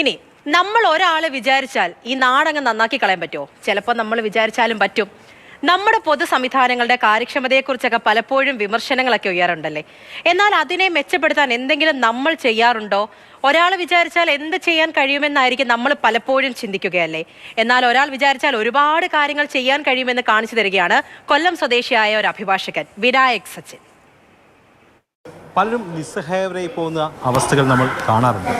ഇനി നമ്മൾ ഒരാളെ വിചാരിച്ചാൽ ഈ നാടങ്ങ് നന്നാക്കി കളയാൻ പറ്റുമോ? ചിലപ്പോൾ നമ്മൾ വിചാരിച്ചാലും പറ്റും. നമ്മുടെ പൊതു സംവിധാനങ്ങളുടെ കാര്യക്ഷമതയെക്കുറിച്ചൊക്കെ പലപ്പോഴും വിമർശനങ്ങളൊക്കെ ഉയരുണ്ടല്ലേ എന്നാൽ അതിനെ മെച്ചപ്പെടുത്താൻ എന്തെങ്കിലും നമ്മൾ ചെയ്യാറുണ്ടോ? ഒരാൾ വിചാരിച്ചാൽ എന്ത് ചെയ്യാൻ കഴിയുമെന്നായിരിക്കും നമ്മൾ പലപ്പോഴും ചിന്തിക്കുകയല്ലേ? എന്നാൽ ഒരാൾ വിചാരിച്ചാൽ ഒരുപാട് കാര്യങ്ങൾ ചെയ്യാൻ കഴിയുമെന്ന് കാണിച്ചു തരികയാണ് കൊല്ലം സ്വദേശിയായ ഒരു അഭിഭാഷകൻ വിനായക് സച്ചിൻ. പലരും നിസ്സഹായവരായി പോകുന്ന അവസ്ഥകൾ നമ്മൾ കാണാറുണ്ട്.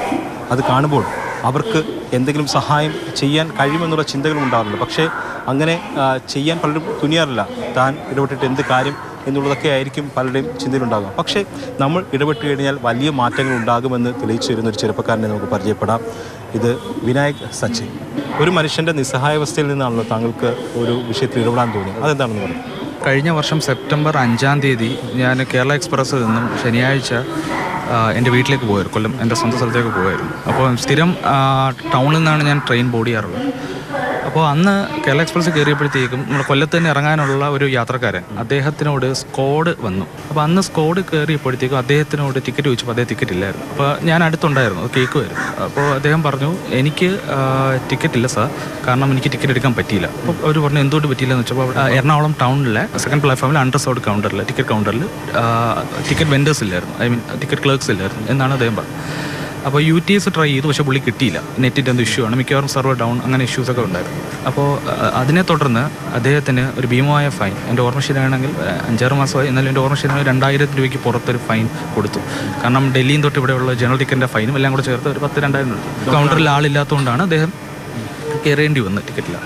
അത് കാണുമ്പോൾ അവർക്ക് എന്തെങ്കിലും സഹായം ചെയ്യാൻ കഴിയുമെന്നുള്ള ചിന്തകളും ഉണ്ടാവുന്നുണ്ട്. പക്ഷേ അങ്ങനെ ചെയ്യാൻ പലരും തുനിയാറില്ല. താൻ ഇടപെട്ടിട്ട് എന്ത് കാര്യം എന്നുള്ളതൊക്കെ ആയിരിക്കും പലരുടെയും ചിന്തയിലുണ്ടാകുക പക്ഷേ നമ്മൾ ഇടപെട്ട് കഴിഞ്ഞാൽ വലിയ മാറ്റങ്ങൾ ഉണ്ടാകുമെന്ന് തെളിയിച്ചു വരുന്ന ഒരു ചെറുപ്പക്കാരനെ നമുക്ക് പരിചയപ്പെടാം. ഇത് വിനായക് സച്ചിൻ. ഒരു മനുഷ്യന്റെ നിസ്സഹായാവസ്ഥയിൽ നിന്നാണല്ലോ താങ്കൾക്ക് ഒരു വിഷയത്തിൽ ഇടപെടാൻ തോന്നി അതെന്താണെന്ന് പറയും. കഴിഞ്ഞ വർഷം സെപ്റ്റംബർ അഞ്ചാം തീയതി ഞാൻ കേരള എക്സ്പ്രസ്സിൽ നിന്നും ശനിയാഴ്ച എന്റെ വീട്ടിലേക്ക് പോയായിരുന്നു കൊല്ലം എന്റെ സ്വന്തം സ്ഥലത്തേക്ക് പോയായിരുന്നു അപ്പോൾ സ്ഥിരം ടൗണിൽ നിന്നാണ് ഞാൻ ട്രെയിൻ ബോർഡ് ചെയ്യാറുള്ളത്. അപ്പോൾ അന്ന് കേരള എക്സ്പ്രസ് കയറിയപ്പോഴത്തേക്കും നമ്മുടെ കൊല്ലത്ത് തന്നെ ഇറങ്ങാനുള്ള ഒരു യാത്രക്കാരൻ അദ്ദേഹത്തിനോട് സ്കോഡ് വന്നു. അപ്പോൾ അന്ന് സ്കോഡ് കയറിയപ്പോഴത്തേക്കും അദ്ദേഹത്തിനോട് ടിക്കറ്റ് ചോദിച്ചപ്പോൾ അദ്ദേഹം ടിക്കറ്റ് ഇല്ലായിരുന്നു. അപ്പോൾ ഞാൻ അടുത്തുണ്ടായിരുന്നു. കേക്ക് കേൾക്കുമായിരുന്നു അപ്പോൾ അദ്ദേഹം പറഞ്ഞു എനിക്ക് ടിക്കറ്റ് ഇല്ല സാർ കാരണം എനിക്ക് ടിക്കറ്റ് എടുക്കാൻ പറ്റിയില്ല. അപ്പോൾ അവർ പറഞ്ഞു എന്തുകൊണ്ട് പറ്റിയില്ല എന്ന് വെച്ചപ്പോൾ അവിടെ എറണാകുളം ടൗണിലെ സെക്കൻഡ് പ്ലാറ്റ്ഫോമിൽ അണ്ടർസോഡ് കൗണ്ടറിൽ ടിക്കറ്റ് കൗണ്ടറിൽ ടിക്കറ്റ് വെൻഡേഴ്സ് ഇല്ലായിരുന്നു. ഐ മീൻ ടിക്കറ്റ് ക്ലർക്സ് ഇല്ലായിരുന്നു എന്നാണ് അദ്ദേഹം പറഞ്ഞത്. അപ്പോൾ യു ടി എസ് ട്രൈ ചെയ്തു പക്ഷേ പുള്ളി കിട്ടിയില്ല. നെറ്റിന്റെ എന്തോ ഇഷ്യൂ ആണ്. മിക്കവാറും സെർവർ ഡൗൺ അങ്ങനെ ഇഷ്യൂസ് ഒക്കെ ഉണ്ടായിരുന്നു. അപ്പോൾ അതിനെ തുടർന്ന് അദ്ദേഹത്തിന് ഒരു ഭീമമായ ഫൈൻ എന്റെ ഓർമ്മ ശരിയാണെങ്കിൽ അഞ്ചാറ് മാസമായി എന്നാലും എന്റെ ഓർമ്മ ശരിയാണെങ്കിൽ രണ്ടായിരം രൂപയ്ക്ക് പുറത്തൊരു ഫൈൻ കൊടുത്തു. കാരണം ഡൽഹിയും തൊട്ട് ഇവിടെയുള്ള ജനറൽ ടിക്കറ്റിന്റെ ഫൈനും എല്ലാം കൂടെ ചേർത്ത് ഒരു പത്ത് രണ്ടായിരം രൂപ കൗണ്ടറിൽ ആളില്ലാത്തതുകൊണ്ടാണ് അദ്ദേഹം കയറേണ്ടി വന്നത് ടിക്കറ്റില്ല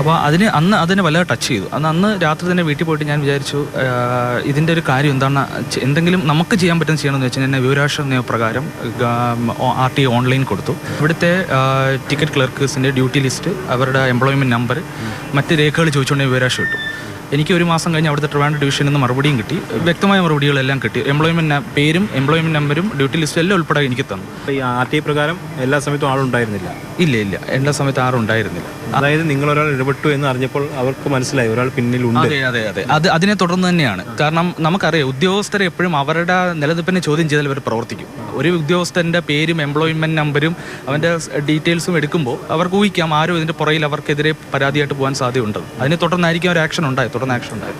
അപ്പോൾ അതിന് അന്ന് അതിനെ വല്ലാതെ ടച്ച് ചെയ്തു. അന്ന് അന്ന് രാത്രി തന്നെ വീട്ടിൽ പോയിട്ട് ഞാൻ വിചാരിച്ചു ഇതിന്റെ ഒരു കാര്യം എന്താണ് എന്തെങ്കിലും നമുക്ക് ചെയ്യാൻ പറ്റുന്ന ചെയ്യണമെന്ന് വെച്ചാൽ എന്നെ വിവരാശ്ര നിയമപ്രകാരം ആർ ടി ഓൺലൈൻ കൊടുത്തു. ഇവിടുത്തെ ടിക്കറ്റ് ക്ലർക്കേഴ്സിന്റെ ഡ്യൂട്ടി ലിസ്റ്റ് അവരുടെ എംപ്ലോയ്മെന്റ് നമ്പർ മറ്റ് രേഖകൾ ചോദിച്ചുകൊണ്ട് ഞാൻ വിവരാവകാശം കിട്ടും എനിക്ക് ഒരു മാസം കഴിഞ്ഞ് അവിടുത്തെ ട്രിവാൻഡ്രം ഡിവിഷനിൽ നിന്ന് മറുപടിയും കിട്ടി. വ്യക്തമായ മറുപടികളെല്ലാം കിട്ടി. എംപ്ലോയ്മെന്റ് പേരും എംപ്ലോയ്മെന്റ് നമ്പരും ഡ്യൂട്ടി ലിസ്റ്റ് എല്ലാം ഉൾപ്പെടെ എനിക്ക് തന്നു. ഈ ആർ ടി പ്രകാരം എല്ലാ സമയത്തും ആളുണ്ടായിരുന്നില്ല? ഇല്ല ഇല്ല. എല്ലാ സമയത്തും ആളുണ്ടായിരുന്നില്ല അതായത് നിങ്ങൾ ഒരാൾ ഇടപെട്ടു എന്ന് അറിഞ്ഞപ്പോൾ അവർക്ക് മനസ്സിലായി ഒരാൾ പിന്നിലുണ്ട് അതെ അതെ അതെ. അത് അതിനെ തുടർന്ന് തന്നെയാണ്. കാരണം നമുക്കറിയാം ഉദ്യോഗസ്ഥരെ എപ്പോഴും അവരുടെ നിലനിൽപ്പിനെ ചോദ്യം ചെയ്താൽ അവർ പ്രവർത്തിക്കും. ഒരു ഉദ്യോഗസ്ഥന്റെ പേരും എംപ്ലോയ്മെന്റ് നമ്പരും അവന്റെ ഡീറ്റെയിൽസും എടുക്കുമ്പോൾ അവർക്ക് ഊഹിക്കാം ആരും ഇതിന്റെ പുറയിൽ അവർക്കെതിരെ പരാതിയായിട്ട് പോകാൻ സാധ്യതയുണ്ട്. അതിനെ തുടർന്നായിരിക്കും ഒരു ആക്ഷൻ ഉണ്ടായത് തുടർന്ന് ആക്ഷൻ ഉണ്ടായി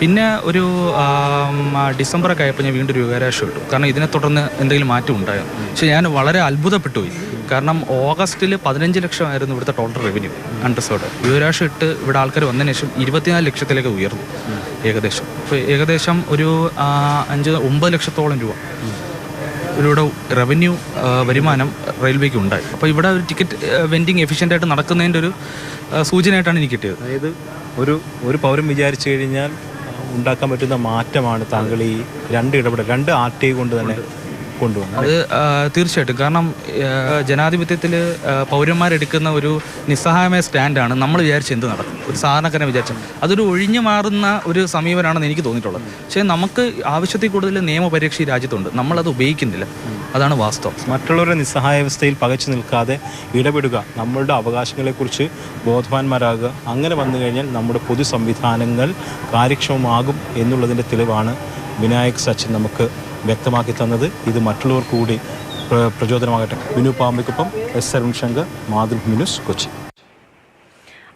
പിന്നെ ഒരു ഡിസംബർ ഒക്കെ ഡിസംബറൊക്കെ ആയപ്പോൾ ഞാൻ വീണ്ടും ഒരു വിവരാശം ഇട്ടു. കാരണം ഇതിനെ തുടർന്ന് എന്തെങ്കിലും മാറ്റം ഉണ്ടായോ? പക്ഷെ ഞാൻ വളരെ അത്ഭുതപ്പെട്ടു പോയി കാരണം ഓഗസ്റ്റിൽ പതിനഞ്ച് ലക്ഷമായിരുന്നു ഇവിടുത്തെ ടോട്ടൽ റവന്യൂ അണ്ടർസോഡ് വിവരാശം ഇട്ട് ഇവിടെ ആൾക്കാർ വന്നതിന് ശേഷം ഇരുപത്തിനാല് ലക്ഷത്തിലേക്ക് ഉയർന്നു. ഏകദേശം. അപ്പോൾ ഏകദേശം ഒരു അഞ്ച് ഒമ്പത് ലക്ഷത്തോളം രൂപ. ഇവരുടെ റവന്യൂ വരുമാനം റെയിൽവേക്ക് ഉണ്ടായി. അപ്പോൾ ഇവിടെ ഒരു ടിക്കറ്റ് വെൻഡിങ് എഫിഷ്യന്റ് ആയിട്ട് നടക്കുന്നതിന്റെ ഒരു സൂചനയായിട്ടാണ് എനിക്ക് കിട്ടിയത്. അതായത് ഒരു ഒരു പൗരം വിചാരിച്ചു കഴിഞ്ഞാൽ ഉണ്ടാക്കാൻ പറ്റുന്ന മാറ്റമാണ് താങ്കൾ ഈ രണ്ട് ഇടപെടൽ രണ്ട് ആർ ടി ഐ കൊണ്ട് തന്നെ കൊണ്ടുവന്നത്. അത് തീർച്ചയായിട്ടും. കാരണം ജനാധിപത്യത്തിൽ പൗരന്മാരെടുക്കുന്ന ഒരു നിസ്സഹായമായ സ്റ്റാൻഡാണ് നമ്മൾ വിചാരിച്ച് എന്ത് നടക്കും. ഒരു സാധാരണക്കാരനെ വിചാരിച്ച. അതൊരു ഒഴിഞ്ഞു മാറുന്ന ഒരു സമീപനാണെന്ന് എനിക്ക് തോന്നിയിട്ടുള്ളത്. പക്ഷേ നമുക്ക് ആവശ്യത്തിൽ കൂടുതൽ നിയമപരീക്ഷ ഈ രാജ്യത്തുണ്ട്. നമ്മളത് ഉപയോഗിക്കുന്നില്ല. അതാണ് വാസ്തവം. മറ്റുള്ളവരുടെ നിസ്സഹായാവസ്ഥയിൽ പകച്ചു നിൽക്കാതെ ഇടപെടുക നമ്മളുടെ അവകാശങ്ങളെക്കുറിച്ച് ബോധവാന്മാരാകുക അങ്ങനെ വന്നു കഴിഞ്ഞാൽ നമ്മുടെ പൊതു സംവിധാനങ്ങൾ കാര്യക്ഷമമാകും എന്നുള്ളതിന്റെ തെളിവാണ് വിനായക് സച്ചിൻ നമുക്ക് വ്യക്തമാക്കി തന്നത്. ഇത് മറ്റുള്ളവർ കൂടി പ്ര- പ്രചോദനമാകട്ടെ. ബിനു പാമ്പയ്ക്കൊപ്പം എസ് അരുൺ ശങ്കർ മാതൃഭൂമി ന്യൂസ് കൊച്ചി.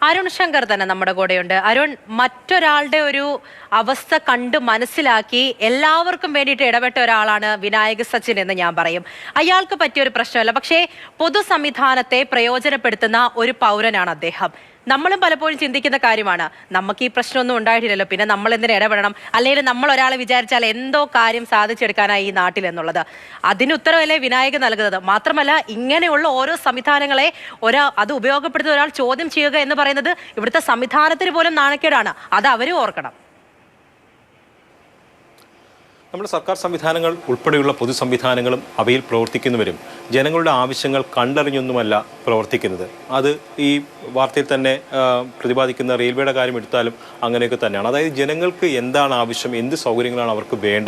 അരുൺ ശങ്കർ തന്നെ നമ്മുടെ കൂടെയുണ്ട്. അരുൺ മറ്റൊരാളുടെ ഒരു അവസ്ഥ കണ്ട് മനസ്സിലാക്കി എല്ലാവർക്കും വേണ്ടിയിട്ട് ഇടപെട്ട ഒരാളാണ് വിനായക സച്ചിൻ എന്ന് ഞാൻ പറയും. അയാൾക്ക് പറ്റിയ ഒരു പ്രശ്നമല്ല. പക്ഷേ പൊതു സംവിധാനത്തെ പ്രയോജനപ്പെടുത്തുന്ന ഒരു പൗരനാണ് അദ്ദേഹം. നമ്മളും പലപ്പോഴും ചിന്തിക്കുന്ന കാര്യമാണ് നമുക്ക് ഈ പ്രശ്നമൊന്നും ഉണ്ടായിട്ടില്ലല്ലോ പിന്നെ നമ്മൾ എന്തിനു ഇടപെടണം? അല്ലെങ്കിൽ നമ്മൾ ഒരാളെ വിചാരിച്ചാൽ എന്തോ കാര്യം സാധിച്ചെടുക്കാനായി ഈ നാട്ടിൽ എന്നുള്ളത്. അതിന് ഉത്തരവല്ലേ വിനായകൻ നൽകുന്നത്. മാത്രമല്ല ഇങ്ങനെയുള്ള ഓരോ സംവിധാനങ്ങളെ ഒരാ അത് ഉപയോഗപ്പെടുത്തുന്ന ഒരാൾ ചോദ്യം ചെയ്യുക എന്ന് പറയുന്നത് ഇവിടുത്തെ സംവിധാനത്തിന് പോലും നാണക്കേടാണ്. അത് അവരും ഓർക്കണം. നമ്മുടെ സർക്കാർ സംവിധാനങ്ങൾ ഉൾപ്പെടെയുള്ള പൊതു സംവിധാനങ്ങളും അവയിൽ പ്രവർത്തിക്കുന്നവരും ജനങ്ങളുടെ ആവശ്യങ്ങൾ കണ്ടറിഞ്ഞൊന്നുമല്ല പ്രവർത്തിക്കുന്നത്. അത് ഈ വാർത്തയിൽ തന്നെ പ്രതിപാദിക്കുന്ന റെയിൽവേയുടെ കാര്യം എടുത്താലും അങ്ങനെയൊക്കെ തന്നെയാണ്. അതായത് ജനങ്ങൾക്ക് എന്താണ് ആവശ്യം എന്ത് സൗകര്യങ്ങളാണ് അവർക്ക് വേണ്ടത്?